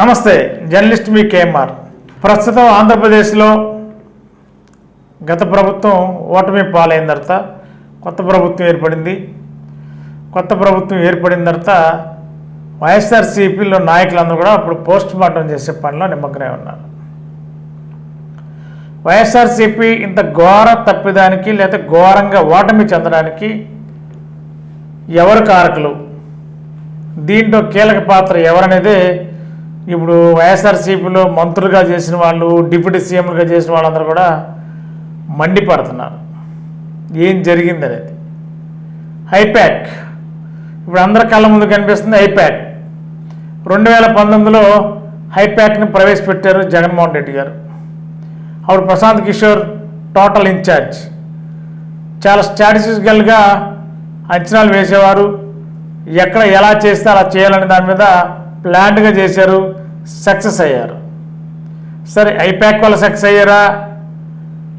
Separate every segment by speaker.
Speaker 1: నమస్తే జర్నలిస్ట్ మీ కేఎంఆర్. ప్రస్తుతం ఆంధ్రప్రదేశ్లో గత ప్రభుత్వం ఓటమి పాలైన తర్వాత కొత్త ప్రభుత్వం ఏర్పడింది. కొత్త ప్రభుత్వం ఏర్పడిన తర్వాత వైఎస్ఆర్సీపీలో నాయకులందరూ కూడా అప్పుడు పోస్ట్ మార్టం చేసే పనిలో నిమగ్నమై ఉన్నారు. వైఎస్ఆర్సీపీ ఇంత ఘోర తప్పిదానికి లేదా ఘోరంగా ఓటమి చెందడానికి ఎవరు కారకులు? దీంట్లో కీలక పాత్ర ఎవరనేదే ఇప్పుడు వైఎస్ఆర్సీపీలో మంత్రులుగా చేసిన వాళ్ళు డిప్యూటీ సీఎంలుగా చేసిన వాళ్ళందరూ కూడా మండిపడుతున్నారు. ఏం జరిగింది అనేది. ఐప్యాక్ ఇప్పుడు అందరి కళ్ళ ముందు కనిపిస్తుంది ఐప్యాక్ రెండు వేల పంతొమ్మిదిలో హైప్యాక్ని ప్రవేశపెట్టారు జగన్మోహన్ రెడ్డి గారు. అప్పుడు ప్రశాంత్ కిషోర్ టోటల్ ఇన్ఛార్జ్. చాలా స్ట్రాటజికల్గా అంచనాలు వేసేవారు. ఎక్కడ ఎలా చేస్తే అలా చేయాలనే దాని మీద ప్లాన్గా చేశారు. సక్సెస్ అయ్యారు. సరే ఐప్యాక్ వల్ల సక్సెస్ అయ్యారా?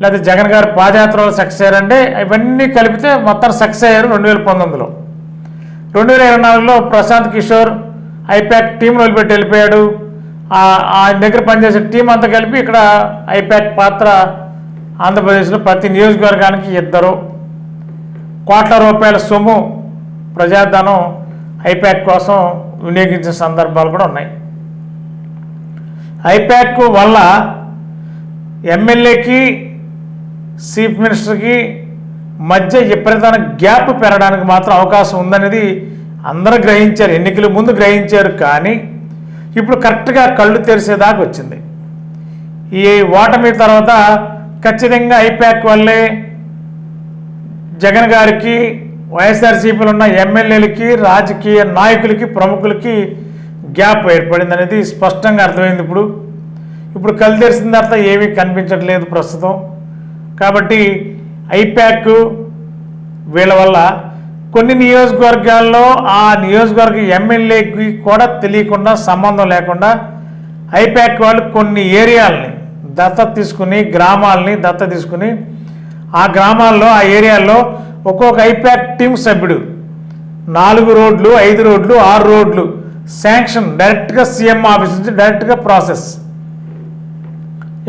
Speaker 1: లేదా జగన్ గారు పాదయాత్ర వల్ల సక్సెస్ అయ్యారంటే ఇవన్నీ కలిపితే మొత్తం సక్సెస్ అయ్యారు రెండు వేల పంతొమ్మిదిలో. రెండు వేల ఇరవై నాలుగులో ప్రశాంత్ కిషోర్ ఐప్యాక్ టీం వదిలిపెట్టి వెళ్ళిపోయాడు. ఆయన దగ్గర పనిచేసే టీం అంతా కలిపి ఇక్కడ ఐప్యాక్ పాత్ర ఆంధ్రప్రదేశ్లో ప్రతి నియోజకవర్గానికి ఇద్దరు. కోట్ల రూపాయల సొమ్ము ప్రజాధనం ఐప్యాక్ కోసం వినియోగించిన సందర్భాలు కూడా ఉన్నాయి. ఐప్యాక్ వల్ల ఎమ్మెల్యేకి చీఫ్ మినిస్టర్కి మధ్య విపరీతమైన గ్యాప్ పెరగడానికి మాత్రం అవకాశం ఉందనేది అందరూ గ్రహించారు ఎన్నికల ముందు గ్రహించారు కానీ ఇప్పుడు కరెక్ట్గా కళ్ళు తెరిసేదాకా వచ్చింది. ఈ ఓటమి తర్వాత ఖచ్చితంగా ఐప్యాక్ వల్లే జగన్ గారికి వైఎస్ఆర్సీపీలో ఉన్న ఎమ్మెల్యేలకి రాజకీయ నాయకులకి ప్రముఖులకి గ్యాప్ ఏర్పడింది అనేది స్పష్టంగా అర్థమైంది ఇప్పుడు. ఇప్పుడు కళ్ళు తెరిసిన తర్వాత ఏమీ కనిపించట్లేదు ప్రస్తుతం. కాబట్టి ఐప్యాక్ వీళ్ళ వల్ల కొన్ని నియోజకవర్గాల్లో ఆ నియోజకవర్గ ఎమ్మెల్యేకి కూడా తెలియకుండా సంబంధం లేకుండా ఐప్యాక్ వాళ్ళు కొన్ని ఏరియాలని దత్త తీసుకుని గ్రామాలని దత్త తీసుకుని ఆ గ్రామాల్లో ఆ ఏరియాల్లో ఒక్కొక్క ఐప్యాక్ టీం సభ్యుడు. నాలుగు రోడ్లు ఐదు రోడ్లు ఆరు రోడ్లు. శాంక్షన్ డైరెక్ట్గా సీఎం ఆఫీస్ నుంచి డైరెక్ట్గా ప్రాసెస్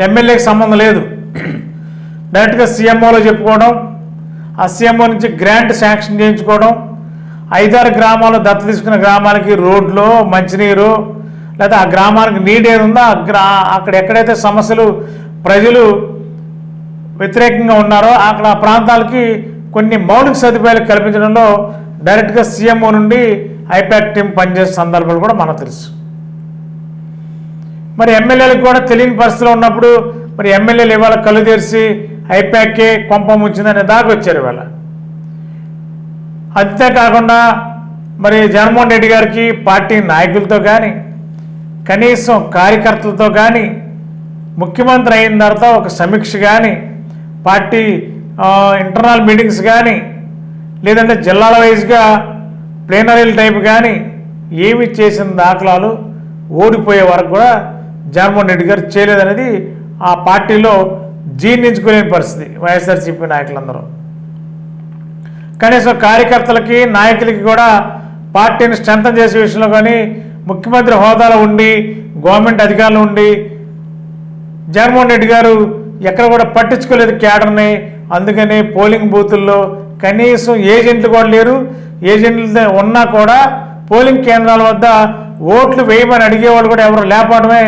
Speaker 1: ఎమ్మెల్యేకి సంబంధం లేదు. డైరెక్ట్గా సీఎంఓలో చెప్పుకోవడం ఆ సీఎంఓ నుంచి గ్రాంట్ శాంక్షన్ చేయించుకోవడం ఐదారు గ్రామాలు దత్త తీసుకున్న గ్రామాలకి రోడ్లు మంచినీరు లేదా ఆ గ్రామానికి నీడ్ ఏది ఉందో ఆ గ్రా అక్కడ ఎక్కడైతే సమస్యలు ప్రజలు వ్యతిరేకంగా ఉన్నారో అక్కడ ఆ ప్రాంతాలకి కొన్ని మౌలిక సదుపాయాలు కల్పించడంలో డైరెక్ట్గా సీఎంఓ నుండి ఐపాక్ టీం పనిచేసే సందర్భాలు కూడా మనకు తెలుసు. మరి ఎమ్మెల్యేలకు కూడా తెలియని పరిస్థితిలో ఉన్నప్పుడు మరి ఎమ్మెల్యేలు ఇవాళ కళ్ళు తెరిచి ఐపాక్కే కొంపం ఉంచిందనే దాకా వచ్చారు ఇవాళ. అంతేకాకుండా మరి జగన్మోహన్ రెడ్డి గారికి పార్టీ నాయకులతో కానీ కనీసం కార్యకర్తలతో కానీ ముఖ్యమంత్రి అయిన తర్వాత ఒక సమీక్ష కానీ పార్టీ ఇంటర్నల్ మీటింగ్స్ కానీ లేదంటే జిల్లాల వైజ్గా ప్లేనరీల టైప్ కానీ ఏమి చేసిన దాఖలాలు ఓడిపోయే వరకు కూడా జగన్మోహన్ రెడ్డి గారు చేయలేదనేది ఆ పార్టీలో జీర్ణించుకోలేని పరిస్థితి వైఎస్ఆర్సీపీ నాయకులందరూ. కనీసం కార్యకర్తలకి నాయకులకి కూడా పార్టీని స్ట్రెంథన్ చేసే విషయంలో కానీ ముఖ్యమంత్రి హోదాలో ఉండి గవర్నమెంట్ అధికారులు ఉండి జగన్మోహన్ రెడ్డి గారు ఎక్కడ కూడా పట్టించుకోలేదు క్యాడర్ని. అందుకని పోలింగ్ బూతుల్లో కనీసం ఏజెంట్లు కూడా లేరు. ఏజెంట్లు ఉన్నా కూడా పోలింగ్ కేంద్రాల వద్ద ఓట్లు వేయమని అడిగేవాళ్ళు కూడా ఎవరు లేపడమే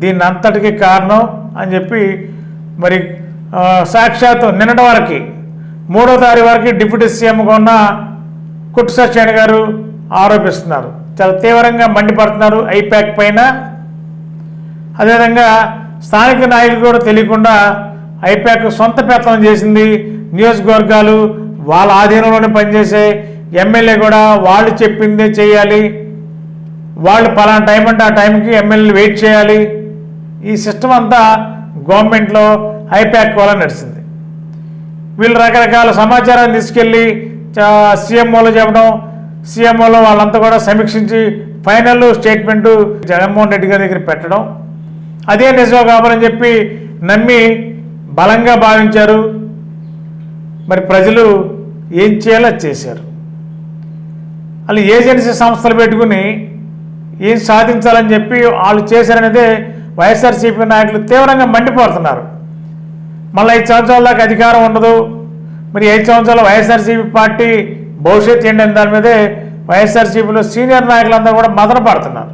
Speaker 1: దీని అంతటికి కారణం అని చెప్పి మరి సాక్షాత్తు నిన్నటి వరకు మూడో తారీఖు వరకు డిప్యూటీ సీఎంగా ఉన్న కుట్టు సత్యనారాయణ గారు ఆరోపిస్తున్నారు. చాలా తీవ్రంగా మండిపడుతున్నారు ఐప్యాక్ పైన. అదేవిధంగా స్థానిక నాయకులు కూడా తెలియకుండా ఐప్యాక్ సొంత పెత్తనం చేసింది. నియోజకవర్గాలు వాళ్ళ ఆధీనంలోనే పనిచేసే ఎమ్మెల్యే కూడా వాళ్ళు చెప్పిందే చేయాలి. వాళ్ళు పలానా టైం అంటే ఆ టైంకి ఎమ్మెల్యేలు వెయిట్ చేయాలి. ఈ సిస్టమ్ అంతా గవర్నమెంట్లో హైప్యాక్ వల్ల నడిచింది. వీళ్ళు రకరకాల సమాచారాన్ని తీసుకెళ్ళి సీఎంఓలో చెప్పడం సీఎంఓలో వాళ్ళంతా కూడా సమీక్షించి ఫైనల్ స్టేట్మెంటు జగన్మోహన్ రెడ్డి గారి దగ్గర పెట్టడం. అదే నిజమో కావాలని చెప్పి నమ్మి బలంగా భావించారు. మరి ప్రజలు ఏం చేయాలో చేశారు. వాళ్ళు ఏజెన్సీ సంస్థలు పెట్టుకుని ఏం సాధించాలని చెప్పి వాళ్ళు చేశారనేదే వైఎస్ఆర్సీపీ నాయకులు తీవ్రంగా మండిపోతున్నారు. మళ్ళీ ఐదు సంవత్సరాల దాకా అధికారం ఉండదు. మరి ఐదు సంవత్సరాల వైఎస్ఆర్సీపీ పార్టీ భవిష్యత్తు ఏంటి అనే దాని మీదే వైఎస్ఆర్సీపీలో సీనియర్ నాయకులందరూ కూడా మదన పడుతున్నారు.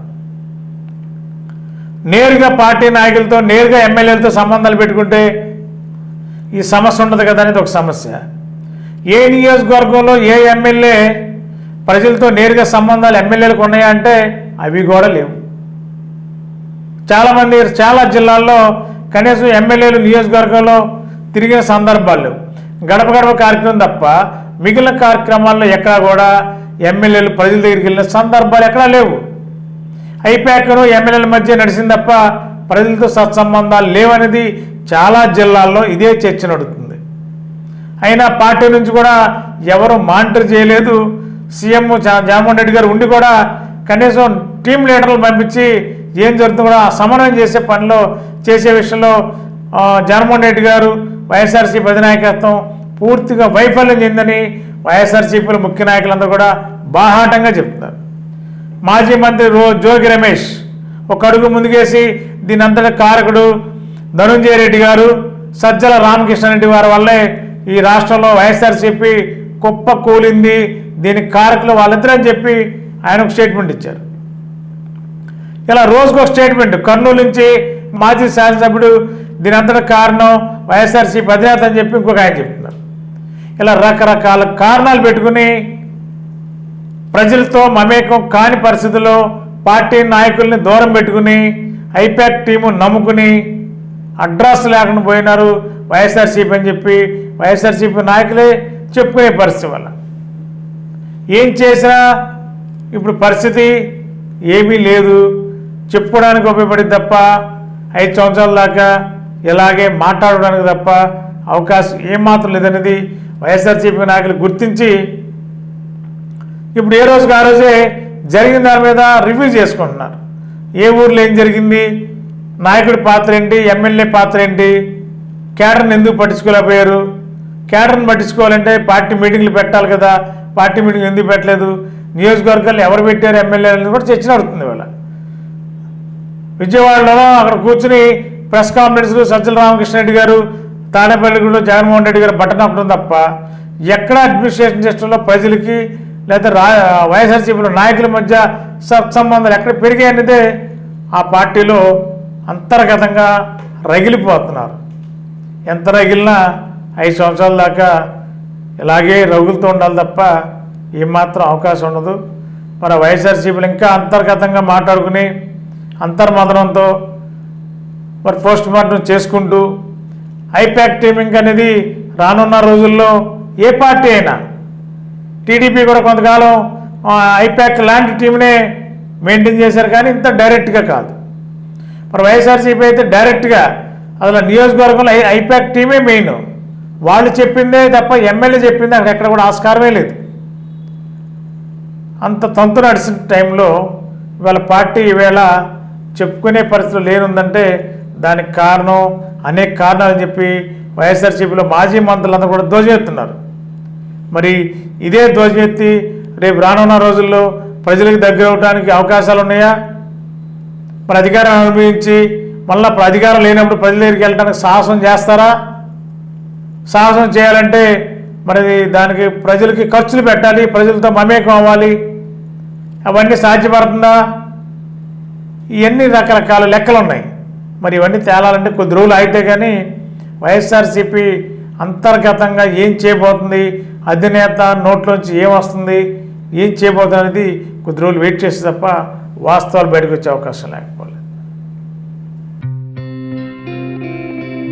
Speaker 1: నేరుగా పార్టీ నాయకులతో నేరుగా ఎమ్మెల్యేలతో సంబంధాలు పెట్టుకుంటే ఈ సమస్య ఉండదు కదా అనేది ఒక సమస్య. ఏ నియోజకవర్గంలో ఏ ఎమ్మెల్యే ప్రజలతో నేరుగా సంబంధాలు ఎమ్మెల్యేలకు ఉన్నాయా అంటే అవి కూడా లేవు. చాలామంది చాలా జిల్లాల్లో కనీసం ఎమ్మెల్యేలు నియోజకవర్గంలో తిరిగిన సందర్భాలు లేవు. గడప గడప కార్యక్రమం తప్ప మిగిలిన కార్యక్రమాల్లో ఎక్కడా కూడా ఎమ్మెల్యేలు ప్రజల దగ్గరికి వెళ్ళిన సందర్భాలు ఎక్కడా లేవు. ఐపాక్ను ఎమ్మెల్యేల మధ్య నడిచింది తప్ప ప్రజలతో సత్సంబంధాలు లేవనేది చాలా జిల్లాల్లో ఇదే చర్చ నడుతుంది. అయినా పార్టీ నుంచి కూడా ఎవరు మానిటర్ చేయలేదు. సీఎం జా- జగన్మోహన్ రెడ్డి గారు ఉండి కూడా కనీసం టీం లీడర్లు పంపించి ఏం జరుగుతుందో కూడా సమన్వయం చేసే పనిలో చేసే విషయంలో జగన్మోహన్ రెడ్డి గారు వైఎస్ఆర్సీపీ అధినాయకత్వం పూర్తిగా వైఫల్యం చెందని వైఎస్ఆర్సీపీల ముఖ్య నాయకులందరూ కూడా బాహాటంగా చెప్తున్నారు. మాజీ మంత్రి రో జోగి రమేష్ ఒక అడుగు ముందుకేసి దీని కారకుడు ధనుంజయ రెడ్డి గారు సజ్జల రామకృష్ణారెడ్డి వారి వల్లే ఈ రాష్ట్రంలో వైఎస్ఆర్సీపీ కుప్ప కూలింది దీనికి కారకులు వాళ్ళిద్దరని అని చెప్పి ఆయన ఒక స్టేట్మెంట్ ఇచ్చారు. ఇలా రోజుకో స్టేట్మెంట్ కర్నూలు నుంచి మాజీ శాసనసభ్యుడు దీని అంతటా కారణం వైఎస్ఆర్సీపీ అధినేత అని చెప్పి ఇంకొక ఆయన చెప్తున్నారు. ఇలా రకరకాల కారణాలు పెట్టుకుని ప్రజలతో మమేకం కాని పరిస్థితుల్లో పార్టీ నాయకుల్ని దూరం పెట్టుకుని ఐపాక్ టీము నమ్ముకుని అడ్రస్ లేకుండా పోయినారు వైఎస్ఆర్సీపీ అని చెప్పి వైఎస్ఆర్సీపీ నాయకులే చెప్పుకునే పరిస్థితి వల్ల. ఏం చేసినా ఇప్పుడు పరిస్థితి ఏమీ లేదు. చెప్పుకోవడానికి ఉపయోగపడింది తప్ప ఐదు సంవత్సరాల దాకా ఇలాగే మాట్లాడడానికి తప్ప అవకాశం ఏమాత్రం లేదనేది వైఎస్ఆర్సీపీ నాయకులు గుర్తించి ఇప్పుడు ఏ రోజుకి ఆ రోజే జరిగిన దాని మీద రివ్యూ చేసుకుంటున్నారు. ఏ ఊర్లో ఏం జరిగింది? నాయకుడి పాత్ర ఏంటి? ఎమ్మెల్యే పాత్ర ఏంటి? క్యాడర్ని ఎందుకు పట్టించుకోలేకపోయారు? క్యాడర్ని పట్టించుకోవాలంటే పార్టీ మీటింగ్లు పెట్టాలి కదా. పార్టీ మీటింగ్ ఎందుకు పెట్టలేదు? నియోజకవర్గాలు ఎవరు పెట్టారు ఎమ్మెల్యేలు కూడా చర్చ నడుతుంది ఇవాళ. విజయవాడలో అక్కడ కూర్చుని ప్రెస్ కాన్ఫరెన్స్లు సజ్జల రామకృష్ణారెడ్డి గారు తాడేపల్లిగూడలో జగన్మోహన్ రెడ్డి గారు బట్టన్ అప్పుడు తప్ప ఎక్కడ అడ్మినిస్ట్రేషన్ సిస్టంలో ప్రజలకి లేదా రా వైఎస్ఆర్సీపీలో నాయకుల మధ్య సత్సంబంధాలు ఎక్కడ పెరిగాయనేదే ఆ పార్టీలో అంతర్గతంగా రగిలిపోతున్నారు. ఎంత రగిలినా ఐదు సంవత్సరాల దాకా ఇలాగే రగులుతూ ఉండాలి తప్ప ఏమాత్రం అవకాశం ఉండదు. మన వైఎస్ఆర్సీపీలు ఇంకా అంతర్గతంగా మాట్లాడుకుని అంతర్మదనంతో మరి పోస్ట్ మార్టం చేసుకుంటూ ఐపాక్ టీమింగ్ అనేది రానున్న రోజుల్లో ఏ పార్టీ అయినా టీడీపీ కూడా కొంతకాలం ఐపాక్ లాంటి టీంనే మెయింటైన్ చేశారు కానీ ఇంత డైరెక్ట్గా కాదు. మరి వైఎస్ఆర్సీపీ అయితే డైరెక్ట్గా అసలు నియోజకవర్గంలో ఐ- ఐపాక్ టీమే మెయిన్. వాళ్ళు చెప్పిందే తప్ప ఎమ్మెల్యే చెప్పింది అక్కడ ఎక్కడ కూడా ఆస్కారమే లేదు. అంత తంతు నడిచిన టైంలో ఇవాళ పార్టీ ఈవేళ చెప్పుకునే పరిస్థితులు లేనుందంటే దానికి కారణం అనేక కారణాలని చెప్పి వైఎస్ఆర్సీపీలో మాజీ మంత్రులందరూ కూడా ధ్వజమెత్తున్నారు మరి ఇదే ధ్వజమెత్తి రేపు రానున్న రోజుల్లో ప్రజలకు దగ్గర అవడానికి అవకాశాలు ఉన్నాయా? మరి అధికారం అనుభవించి మళ్ళీ అధికారం లేనప్పుడు ప్రజల దగ్గరికి వెళ్ళడానికి సాహసం చేస్తారా? సాహసం చేయాలంటే మరి దానికి ప్రజలకి ఖర్చులు పెట్టాలి ప్రజలతో మమేకం అవ్వాలి. అవన్నీ సాధ్యపడుతుందా? ఇవన్నీ రకరకాల లెక్కలు ఉన్నాయి మరి ఇవన్నీ తేలాలంటే కొద్ది రోజులు అయితే కానీ వైఎస్ఆర్సీపీ అంతర్గతంగా ఏం చేయబోతుంది? అధినేత నోట్లోంచి ఏం వస్తుంది? ఏం చేయబోతుంది అనేది కొద్ది రోజులు వెయిట్ చేస్తే తప్ప వాస్తవాలు బయటకు వచ్చే అవకాశం లేకపోలేదు.